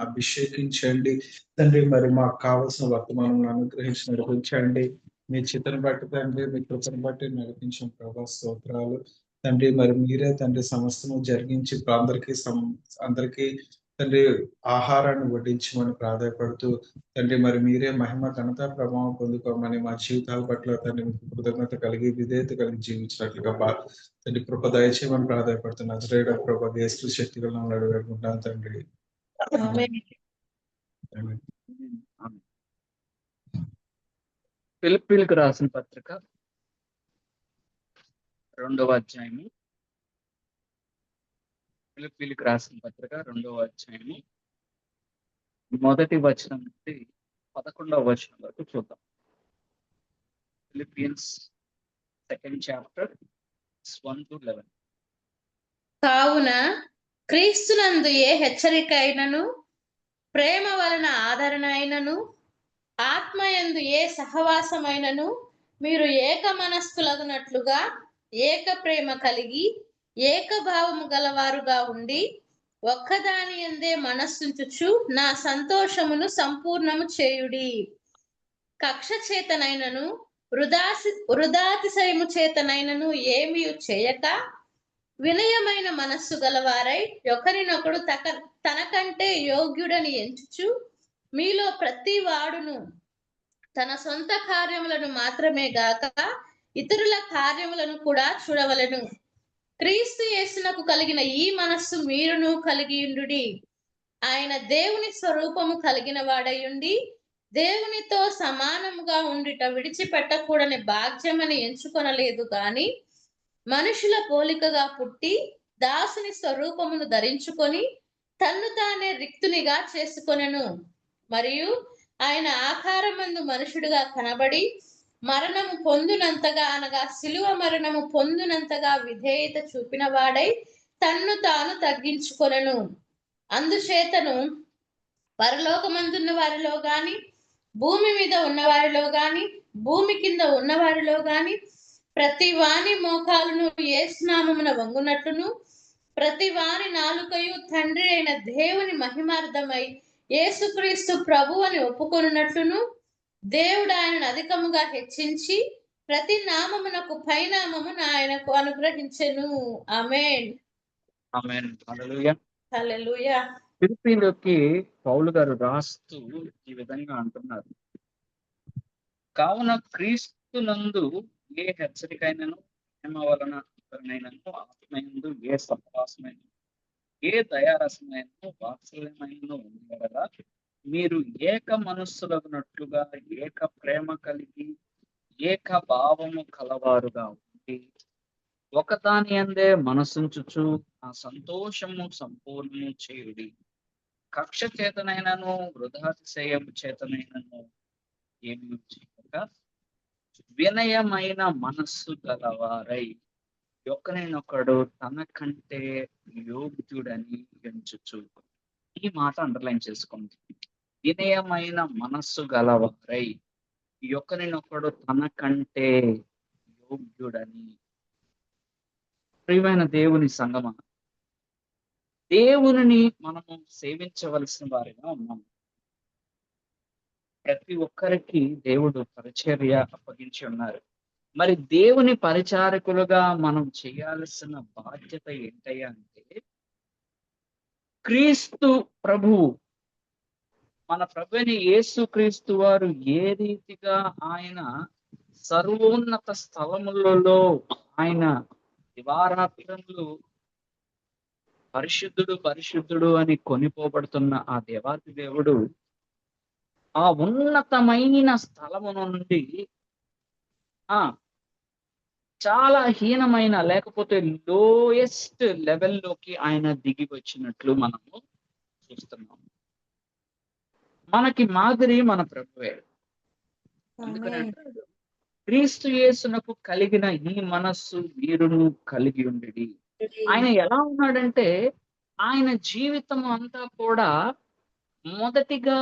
అభిషేకించండి. తండ్రి మరి మాకు కావలసిన వర్తమానం అనుగ్రహించి నడిపించండి మీ చిత్రం బట్టి తండ్రి మీ కృపను బట్టి నడిపించిన ప్రభా స్తోత్రాలు. తండ్రి మరి మీరే తండ్రి సమస్తను జరిగించి అందరికీ సం అందరికీ తండ్రి ఆహారాన్ని వడ్డించమని ప్రాధాయపడుతూ తండ్రి మరి మీరే మహిమ ఘనత ప్రభావం పొందుకోమని మా జీవితాల పట్ల తండ్రి కృతజ్ఞత కలిగి విధేయత కలిగి జీవించినట్లుగా తండ్రి కృప దయచేయమని ప్రాధాయపడుతున్న నజరేడ ప్రభా దేశ శక్తిగా నడువేడుకుంటాను తండ్రి. పిలిపిలకు రాసిన పత్రిక రెండవ అధ్యాయము. పిలిపిలకు రాసిన పత్రిక రెండవ అధ్యాయము. మొదటి వచనం నుండి పదకొండవ వచనం వరకు చూద్దాం. Philippians second chapter one two eleven. కావున క్రీస్తునందు ఏ హెచ్చరిక అయినను ప్రేమ వలన ఆదరణ అయినను ఆత్మయందు ఏ సహవాసమైనను మీరు ఏక మనస్కులగునట్లుగా ఏక ప్రేమ కలిగి ఏకభావము గలవారుగా ఉండి ఒక్కదాని ఎందే మనస్సుంచుచు నా సంతోషమును సంపూర్ణము చేయుడి. కక్ష చేతనైనను వృధాసి వృధాతిశయము చేతనైనను ఏమీ చేయక వినయమైన మనస్సు గలవారై ఒకరినొకడు తక తనకంటే యోగ్యుడని ఎంచుచు మీలో ప్రతి వాడును తన సొంత కార్యములను మాత్రమే గాక ఇతరుల కార్యములను కూడా చూడవలెను. క్రీస్తు యేసునకు కలిగిన ఈ మనస్సు మీరును కలిగియుండుడి. ఆయన దేవుని స్వరూపము కలిగిన వాడయుండి దేవునితో సమానముగా ఉండిట విడిచిపెట్టకూడని భాగ్యమని ఎంచుకొనలేదు గాని మనుషుల పోలికగా పుట్టి దాసుని స్వరూపమును ధరించుకొని తన్ను తానే రిక్తునిగా చేసుకొనెను. మరియు ఆయన ఆకారమందు మనుషుడిగా కనబడి మరణము పొందునంతగా అనగా శిలువ మరణము పొందునంతగా విధేయత చూపిన వాడై తన్ను తాను తగ్గించుకొనెను. అందుచేతను పరలోకమందున్న వారిలో గాని భూమి మీద ఉన్నవారిలో గాని భూమి కింద ఉన్నవారిలో గాని ప్రతి వాని మోకాలును ఏసునామమున వంగునట్లును. ప్రతి వాని నాలుకయు తండ్రి అయిన దేవుని మహిమార్థమై యేసుక్రీస్తు ప్రభు అని ఒప్పుకొనున్నట్లును. దేవుడు ఆయనను అధికముగా హెచ్చించి ప్రతి నామమునకు పైనామమును ఆయనకు అనుగ్రహించెను. ఆమేన్. పౌలు గారు రాస్తూ ఈ విధంగా అంటున్నారు. కావున క్రీస్తునందు ఏ హెచ్చరికైనను ప్రేమ వలన ఇతరునైనను ఆత్మయందు ఏ సహవాసమైన ఏ దయారసమైనను వాత్సల్యమైనను కదా మీరు ఏక మనస్సులగునట్లుగా ఏక ప్రేమ కలిగి ఏక భావము కలవారుగా ఉండి ఒకదాని అందే మనసుంచుచు ఆ సంతోషము సంపూర్ణము చేయుడి. కక్ష చేతనైనను వృధాతిశయము చేతనైనను ఏమి చేయక వినయమైన మనస్సు గలవారై ఒకరినొకడు తన కంటే యోగ్యుడని ఎంచుచు. ఈ మాట అండర్లైన్ చేసుకోండి. వినయమైన మనస్సు గలవారై ఒకరినొకడు తన కంటే యోగ్యుడని. ప్రియమైన దేవుని సంగమ దేవుని మనము సేవించవలసిన వారిగా ఉన్నాము ప్రతి ఒక్కరికి దేవుడు పరిచర్య అప్పగించి ఉన్నారు. మరి దేవుని పరిచారకులుగా మనం చేయాల్సిన బాధ్యత ఏంటయ్యా అంటే క్రీస్తు ప్రభువు మన ప్రభుని యేసు క్రీస్తు వారు ఏ రీతిగా ఆయన సర్వోన్నత స్థలములలో ఆయన దివారాత్రములు పరిశుద్ధుడు పరిశుద్ధుడు అని కొనిపోబడుతున్న ఆ దేవాతి దేవుడు ఆ ఉన్నతమైన స్థలము నుండి ఆ చాలా హీనమైన లేకపోతే లోయెస్ట్ లెవెల్లోకి ఆయన దిగి వచ్చినట్లు మనము చూస్తున్నాము మనకి మాదిరి మన ప్రభువే. క్రీస్తు యేసునకు కలిగిన ఈ మనస్సు వీరును కలిగి ఉండి ఆయన ఎలా ఉన్నాడంటే ఆయన జీవితం అంతా కూడా మొదటిగా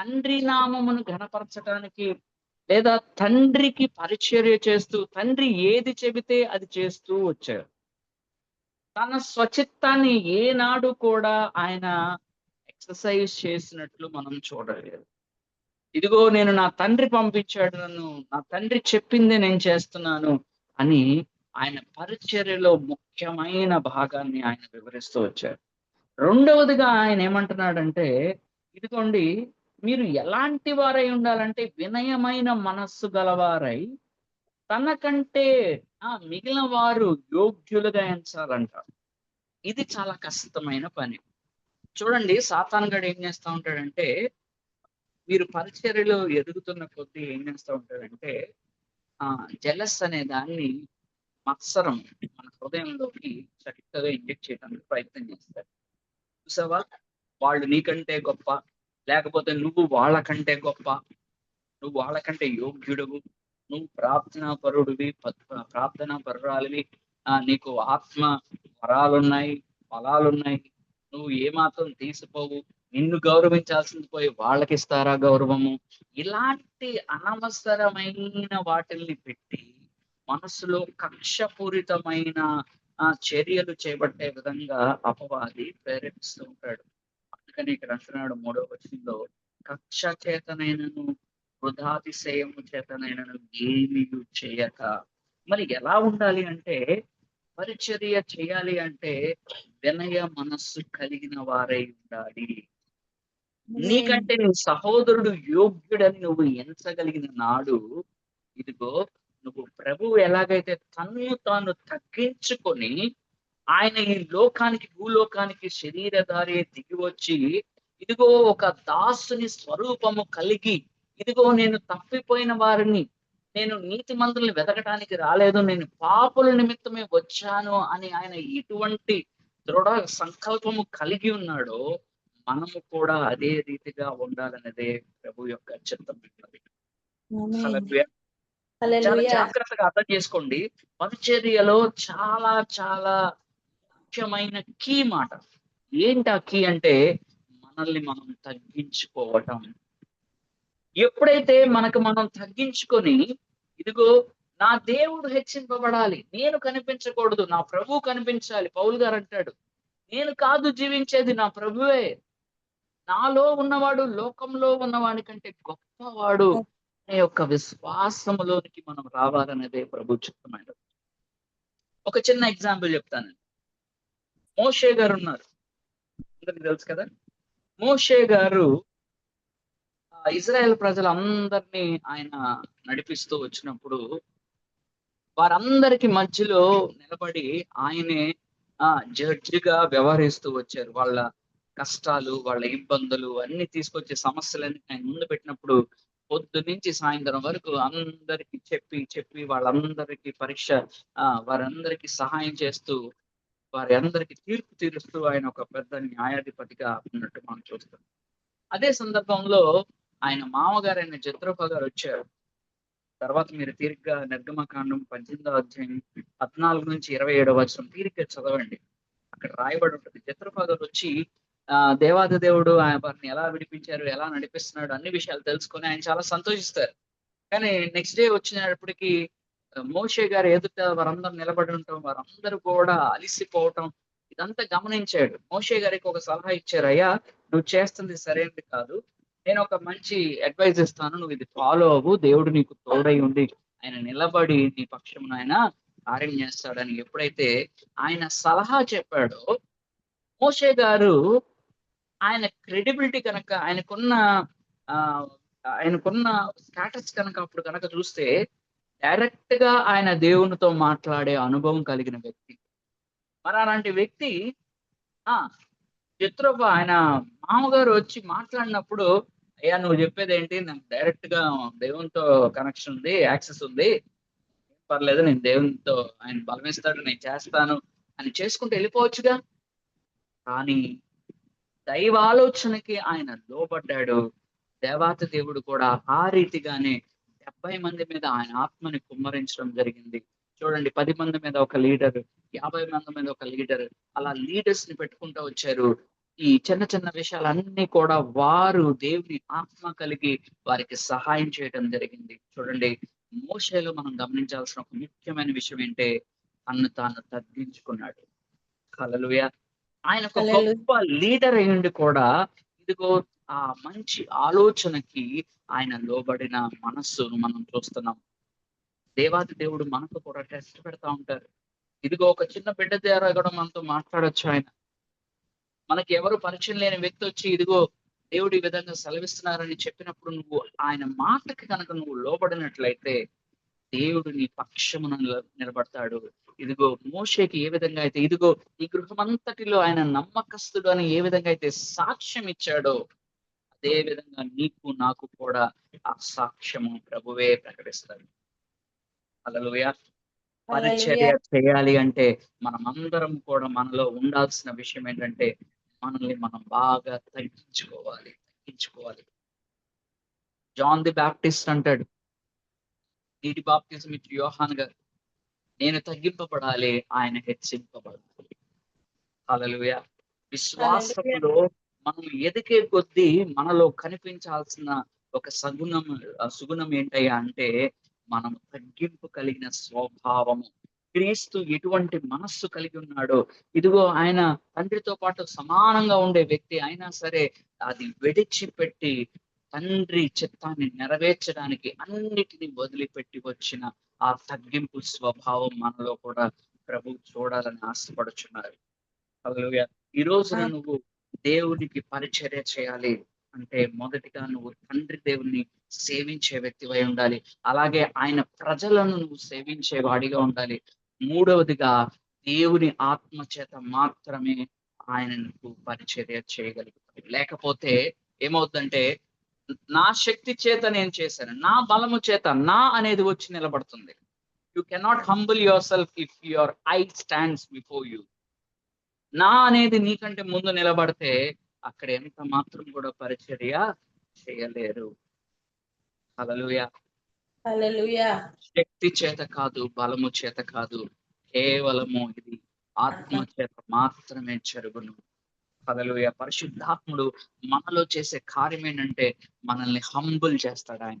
తండ్రి నామమును ఘనపరచడానికి లేదా తండ్రికి పరిచర్య చేస్తూ తండ్రి ఏది చెబితే అది చేస్తూ వచ్చారు తన స్వచిత్తాన్ని ఏనాడు కూడా ఆయన ఎక్సర్సైజ్ చేసినట్లు మనం చూడలేదు. ఇదిగో నేను నా తండ్రి పంపించాడు నన్ను నా తండ్రి చెప్పింది నేను చేస్తున్నాను అని ఆయన పరిచర్యలో ముఖ్యమైన భాగాన్ని ఆయన వివరిస్తూ వచ్చారు రెండవదిగా ఆయన ఏమంటున్నాడంటే ఇదిగోండి మీరు ఎలాంటి వారై ఉండాలంటే వినయమైన మనస్సు గలవారై తనకంటే ఆ మిగిలిన వారు యోగ్యులుగా ఎంచాలంట ఇది చాలా కష్టమైన పని. చూడండి సాతాన్ ఏం చేస్తా ఉంటాడంటే మీరు పరిచర్యలో ఎదుగుతున్న కొద్దీ ఏం చేస్తా ఉంటాడంటే ఆ జలస్ అనే దాన్ని మత్సరం మన హృదయంలోకి చక్కగా ఇంజెక్ట్ చేయడానికి ప్రయత్నం చేస్తారు చూసావా? వాళ్ళు నీకంటే గొప్ప లేకపోతే నువ్వు వాళ్ళకంటే గొప్ప నువ్వు వాళ్ళకంటే యోగ్యుడువు నువ్వు ప్రార్థనా పరుడివి ప్రార్థనా పరురాలివి నీకు ఆత్మ వరాలున్నాయి ఫలాలున్నాయి నువ్వు ఏమాత్రం తీసిపోవు. నిన్ను గౌరవించాల్సింది పోయి వాళ్ళకి ఇస్తారా గౌరవము? ఇలాంటి అనవసరమైన వాటిల్ని పెట్టి మనసులో కక్షపూరితమైన చర్యలు చేపట్టే విధంగా అపవాది ప్రేరేపిస్తూ ఉంటాడు. అందుకని ఇక్కడ అంటున్నాడు మూడో వచనంలో కక్ష చేతనైనను వృధాతిశయము చేతనైనను ఏమీ చేయక. మరి ఎలా ఉండాలి అంటే పరిచర్య చేయాలి అంటే వినయ మనస్సు కలిగిన వారై ఉండాలి. నీకంటే నీ సహోదరుడు యోగ్యుడని నువ్వు ఎంచగలిగిన నాడు ఇదిగో నువ్వు ప్రభువు ఎలాగైతే తన్ను తాను తగ్గించుకొని ఆయన ఈ లోకానికి భూలోకానికి శరీరధారి దిగి వచ్చి ఇదిగో ఒక దాసుని స్వరూపము కలిగి ఇదిగో నేను తప్పిపోయిన వారిని నేను నీతి మందుల్ని వెతకడానికి రాలేదు నేను పాపుల నిమిత్తమే వచ్చాను అని ఆయన ఇటువంటి దృఢ సంకల్పము కలిగి ఉన్నాడో మనము కూడా అదే రీతిగా ఉండాలన్నదే ప్రభు యొక్క చిత్తం. చాలా జాగ్రత్తగా అర్థం చేసుకోండి. పరిచర్యలో చాలా చాలా ముఖ్యమైన కీ మాట. ఏంటి ఆ కీ అంటే మనల్ని మనం తగ్గించుకోవటం. ఎప్పుడైతే మనకు మనం తగ్గించుకొని ఇదిగో నా దేవుడు హెచ్చింపబడాలి నేను కనిపించకూడదు నా ప్రభు కనిపించాలి పౌల్ గారు అంటాడు నేను కాదు జీవించేది నా ప్రభువే. నాలో ఉన్నవాడు లోకంలో ఉన్నవాడి కంటే గొప్పవాడు అనే యొక్క విశ్వాసములోనికి మనం రావాలనేదే ప్రభు చెప్తున్నాడు. ఒక చిన్న ఎగ్జాంపుల్ చెప్తాను. మోషే గారు ఉన్నారు. అందరికి తెలుసు కదా? మోషే గారు ఇజ్రాయెల్ ప్రజలందరినీ ఆయన నడిపిస్తూ వచ్చినప్పుడు వారందరికి మధ్యలో నిలబడి ఆయనే ఆ జడ్జిగా వ్యవహరిస్తూ వచ్చారు. వాళ్ళ కష్టాలు వాళ్ళ ఇబ్బందులు అన్ని తీసుకొచ్చే సమస్యలన్నీ ఆయన ముందు పెట్టినప్పుడు పొద్దు నుంచి సాయంత్రం వరకు అందరికి చెప్పి చెప్పి వాళ్ళందరికీ పరీక్ష ఆ వారందరికీ సహాయం చేస్తూ వారి అందరికి తీర్పు తీరుస్తూ ఆయన ఒక పెద్ద న్యాయాధిపతిగా ఉన్నట్టు మనం చూస్తాం. అదే సందర్భంలో ఆయన మామగారైన జత్రోప గారు వచ్చారు. తర్వాత మీరు తీరిగ్గా నిర్గమకాండం పద్దెనిమిదవ అధ్యాయం పద్నాలుగు నుంచి ఇరవై ఏడవ వచనం తీరిగ్గా చదవండి. అక్కడ రాయబడి ఉంటుంది. జత్రోప గారు వచ్చి ఆ దేవాది దేవుడు ఆయన వారిని ఎలా విడిపించారు ఎలా నడిపిస్తున్నాడు అన్ని విషయాలు తెలుసుకొని ఆయన చాలా సంతోషిస్తారు. కానీ నెక్స్ట్ డే వచ్చినప్పటికీ మోషే గారు ఎదుట వారందరూ నిలబడి ఉండటం వారందరూ కూడా అలిసిపోవటం ఇదంతా గమనించాడు. మోషే గారికి ఒక సలహా ఇచ్చారు అయ్యా నువ్వు చేస్తుంది సరైనది కాదు. నేను ఒక మంచి అడ్వైజ్ ఇస్తాను. నువ్వు ఇది ఫాలో అవ్వు. దేవుడు నీకు తోడై ఉండి ఆయన నిలబడి నీ పక్షమున ఆయన కార్యం చేస్తాడని ఎప్పుడైతే ఆయన సలహా చెప్పాడో మోషే గారు ఆయన క్రెడిబిలిటీ కనుక ఆయనకున్న ఆ ఆయనకున్న స్టాటస్ కనుక అప్పుడు కనుక చూస్తే డైరెక్ట్గా ఆయన దేవునితో మాట్లాడే అనుభవం కలిగిన వ్యక్తి. మరి అలాంటి వ్యక్తి ఆ చిత్రప ఆయన మామగారు వచ్చి మాట్లాడినప్పుడు అయ్యా నువ్వు చెప్పేది ఏంటి? నాకు డైరెక్ట్గా దేవునితో కనెక్షన్ ఉంది యాక్సెస్ ఉంది. పర్లేదు నేను దేవునితో ఆయన బలమిస్తాడు నేను చేస్తాను అని చేసుకుంటూ వెళ్ళిపోవచ్చుగా. కానీ దైవాలోచనకి ఆయన లోబడ్డాడు. దేవాత దేవుడు కూడా ఆ రీతిగానే డెబ్బై మంది మీద ఆయన ఆత్మని కుమ్మరించడం జరిగింది. చూడండి పది మంది మీద ఒక లీడర్ యాభై మంది మీద ఒక లీడర్ అలా లీడర్స్ని పెట్టుకుంటూ వచ్చారు. ఈ చిన్న చిన్న విషయాలన్నీ కూడా వారు దేవుని ఆత్మ కలిగి వారికి సహాయం చేయడం జరిగింది. చూడండి మోషేలో మనం గమనించాల్సిన ఒక ముఖ్యమైన విషయం ఏంటంటే తన్ను తాను తగ్గించుకున్నాడు. హల్లెలూయా. ఆయన ఒక. గొప్ప లీడర్ అయ్యుండి కూడా ఇదిగో ఆ మంచి ఆలోచనకి ఆయన లోబడిన మనస్సును మనం చూస్తున్నాం. దేవాది దేవుడు మనకు కూడా టెస్ట్ పెడతా ఉంటారు. ఇదిగో ఒక చిన్న బిడ్డ ద్వారా కూడా మనతో మాట్లాడొచ్చు ఆయన. మనకి ఎవరు పరిచయం లేని వ్యక్తి వచ్చి ఇదిగో దేవుడు ఈ విధంగా సెలవిస్తున్నారని చెప్పినప్పుడు నువ్వు ఆయన మాటకి కనుక నువ్వు లోబడినట్లయితే దేవుడు నీ పక్షమున నిలబడతాడు. ఇదిగో మోషేకి ఏ విధంగా అయితే ఇదిగో ఈ గృహమంతటిలో ఆయన నమ్మకస్తుడు అని ఏ విధంగా అయితే సాక్ష్యం ఇచ్చాడో అదే విధంగా నీకు నాకు కూడా ఆ సాక్ష్యము ప్రభువే ప్రకటిస్తాడు అలలుయ పరిచర్య చేయాలి అంటే మనమందరం కూడా మనలో ఉండాల్సిన విషయం ఏంటంటే మనల్ని మనం బాగా తగ్గించుకోవాలి తగ్గించుకోవాలి. జాన్ ది బాప్టిస్ట్ అంటాడు. నీటి బాప్టిజం ఇచ్చి యోహాన్ గారు నేను తగ్గింపబడాలి ఆయన హెచ్చింపబడాలి. హల్లెలూయా. విశ్వాసంలో మనం ఎదిగే కొద్దీ మనలో కనిపించాల్సిన ఒక సగుణం సుగుణం ఏంటయ్యా అంటే మనం తగ్గింపు కలిగిన స్వభావము. క్రీస్తు ఎటువంటి మనస్సు కలిగి ఉన్నాడో ఇదిగో ఆయన తండ్రితో పాటు సమానంగా ఉండే వ్యక్తి అయినా సరే అది విడిచిపెట్టి తండ్రి చిత్తాన్ని నెరవేర్చడానికి అన్నిటిని వదిలిపెట్టి వచ్చిన ఆ తగ్గింపు స్వభావం మనలో కూడా ప్రభు చూడాలని ఆశపడుచున్నారు. ఈ రోజున నువ్వు దేవునికి పరిచర్య చేయాలి. అంటే మొదటిగా నువ్వు తండ్రి దేవుని సేవించే వ్యక్తివై ఉండాలి. అలాగే ఆయన ప్రజలను నువ్వు సేవించే వాడిగా ఉండాలి. మూడవదిగా దేవుని ఆత్మ చేత మాత్రమే ఆయనకు పరిచర్య చేయగలుగుతాడు లేకపోతే ఏమవుతుందంటే నా శక్తి చేత నేను చేశాను నా బలము చేత నా అనేది వచ్చి నిలబడుతుంది. You cannot humble yourself if your I stands before you నా అనేది నీకంటే ముందు నిలబడితే అక్కడ ఎంత మాత్రం కూడా పరిచర్య చేయలేరు. శక్తి చేత కాదు బలము చేత కాదు కేవలము ఇది ఆత్మ చేత మాత్రమే జరుగును. హల్లెలూయ. పరిశుద్ధాత్ముడు మనలో చేసే కార్యం ఏంటంటే మనల్ని హంబుల్ చేస్తాడు ఆయన.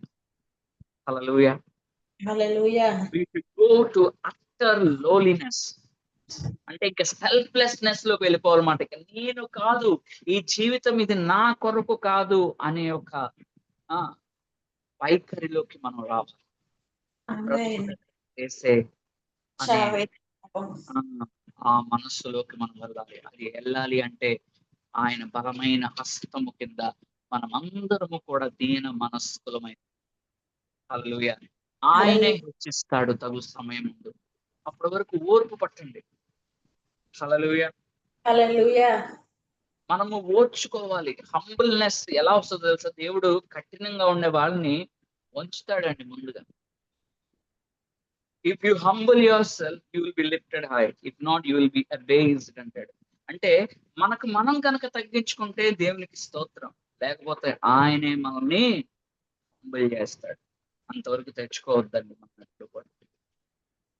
గో టు అట్టర్ లోలీనెస్ అంటే ఇంకా సెల్ఫ్లెస్నెస్లోకి వెళ్ళిపోవాలన్నమాట ఇక నేను కాదు ఈ జీవితం ఇది నా కొరకు కాదు అనే ఒక వైఖరిలోకి మనం రావాలి. చేసే ఆ, మనస్సులోకి మనం వెళ్ళాలి. అది వెళ్ళాలి అంటే ఆయన బలమైన హస్తము కింద మనం అందరము కూడా దీన మనస్కులమై హల్లెలూయా. ఆయనే హెచ్చిస్తాడు తగు సమయం ముందు. అప్పటి వరకు ఓర్పు పట్టండి. మనము ఓర్చుకోవాలి. హంబుల్నెస్ ఎలా వస్తుందో తెలుసా? దేవుడు కఠినంగా ఉండే వాళ్ళని వంచుతాడండి ముందుగా. If you humble yourself you will be lifted high if not you will be abased అంటాడు. అంటే మనకు మనం కనుక తగ్గించుకుంటే దేవునికి స్తోత్రం. లేకపోతే ఆయనే మనల్ని హంబుల్ చేస్తాడు. అంతవరకు తెచ్చుకోవద్దండి మనం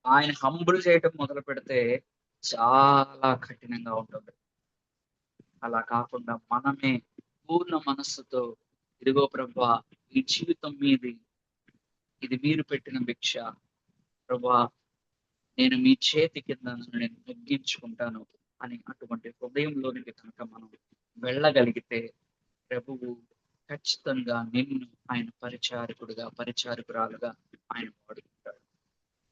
ఆయన హంబుల్ చేయటం మొదలు పెడితే చాలా కఠినంగా ఉంటుంది. అలా కాకుండా మనమే పూర్ణ మనస్సుతో ఇదిగో ప్రభా ఈ జీవితం మీది. ఇది మీరు పెట్టిన భిక్ష. ప్రభా నేను మీ చేతి కింద నేను తగ్గించుకుంటాను అని అటువంటి హృదయంలోనికి కనుక మనం వెళ్ళగలిగితే ప్రభువు ఖచ్చితంగా నిన్ను ఆయన పరిచారకుడుగా పరిచారకురాలుగా ఆయన వాడుకుంటాడు.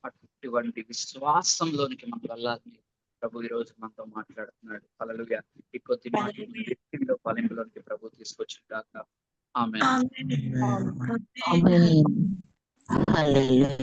అటువంటి విశ్వాసంలోనికి మనం వెళ్ళాలని ప్రభు ఈ రోజు మనతో మాట్లాడుతున్నాడు. అలలుగా ఈ కొద్ది మాటలు వ్యక్తిలో ఫలింపులోనికి ప్రభు తీసుకొచ్చిందాక ఆమె ఆమేన్ Amen. Hallelujah.